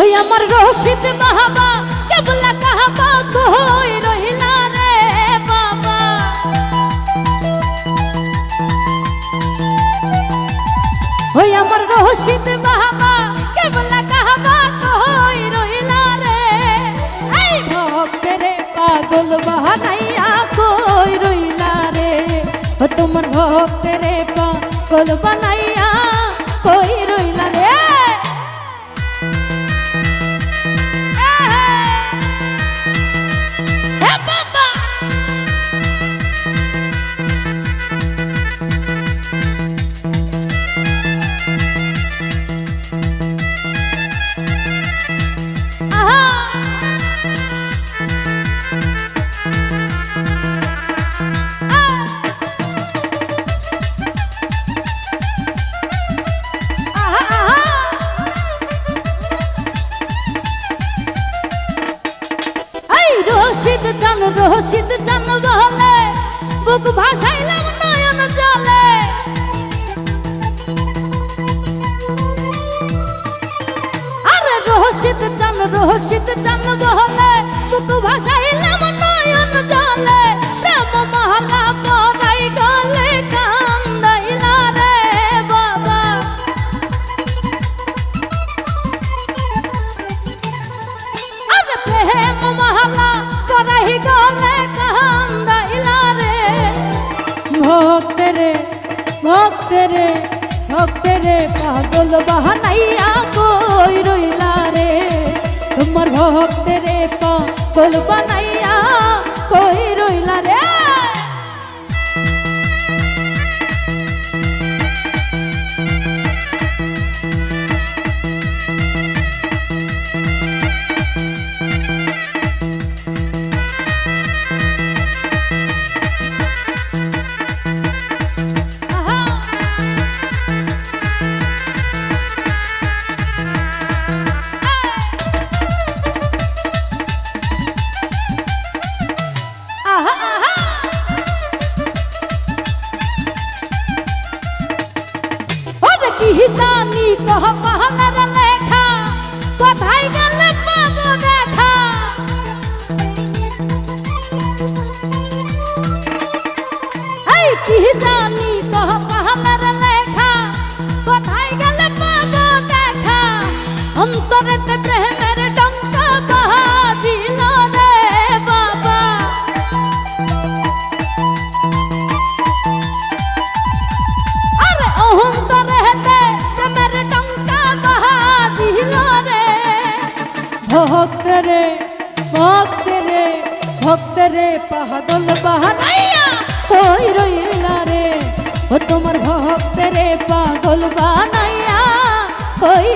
ওই আমার রশিদ বাহাবা, কেবলা কাহাবা, কই রহিলা রে বাবা? ওই আমার রশিদ বাহাবা, কেবলা কাহাবা, কই রহিলা রে? এই ভক্তেরে পাগল বাহানাইয়া কই রইলা রে? ও তোমার ভক্তেরে পাগল বানাইয়া কই রইলা রে? রশিদ জান রশিদ জান বলে বুক ভাসাইলাম নয়ন জলে। আরে রশিদ জান রশিদ জান বলে বাহানাইয়া কই রইলা রে? তোমার ভক্তের পাগল বানাইয়া কই রইলা রে? কি জানি কহ পাহাড়ের লেখা, কোথায় গেলে পাবো দেখা? অন্তরেতে প্রেমের ডঙ্কা বাহা দিল রে বাবা। আরে অহন্তরে হেতে প্রেমের ডঙ্কা কই রইলা রে? ও তোমার ভক্তরে পাগল বানাইয়া কই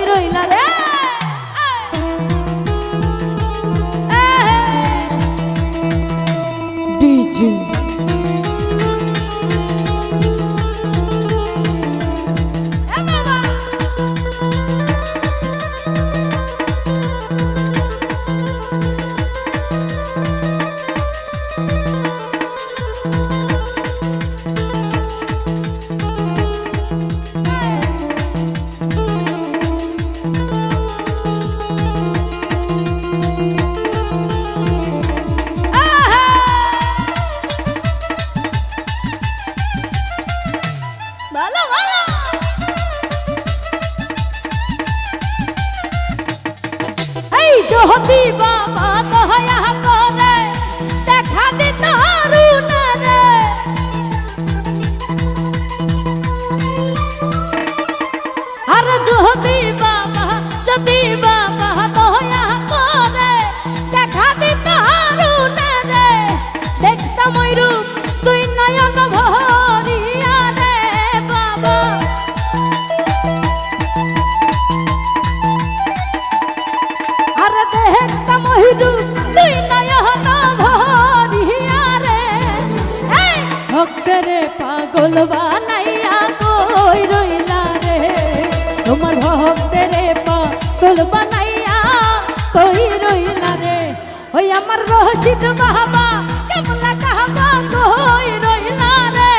আমার রশিদ বাবা কেমলা কাহাবা কই রইলা রে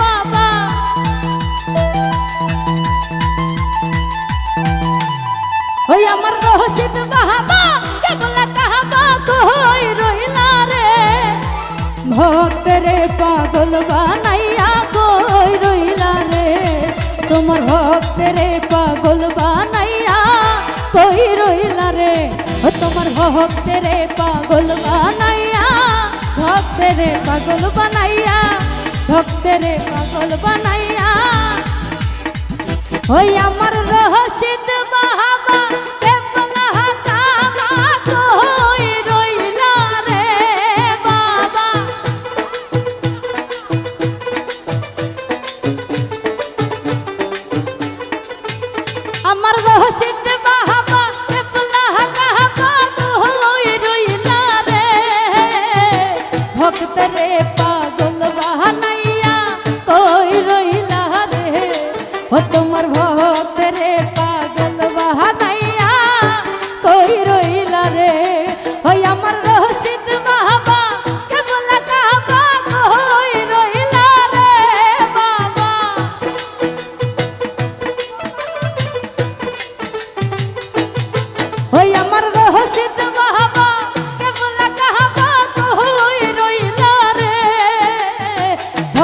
বাবা? ওই আমার রহস্যিত বাহাবা কেবল কাহাবা কই রইলা রে? ভক্তরে পাগল বানাইয়া কই রইলা রে? তোমার ভক্তরে পাগল বানাইয়া কই রইলা রে? তোমার ভক্তরে পাগল বানাইয়া ভক্তরে পাগল বানাইয়া ভক্তরে পাগল বানাইয়া। ওই আমার রহস্যিত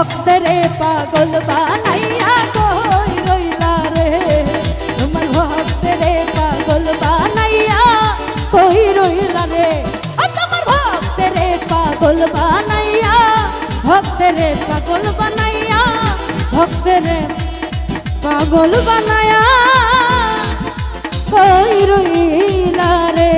ভক্তরে পাগল বানাইয়া কই রইলা রে? তোমার ভক্তরে পাগল বানাইয়া কই রইলা রে? তোমার ভক্তরে পাগল বানাইয়া, ভক্তরে পাগল বানাইয়া, ভক্তরে পাগল বানায়া কই রইলা রে?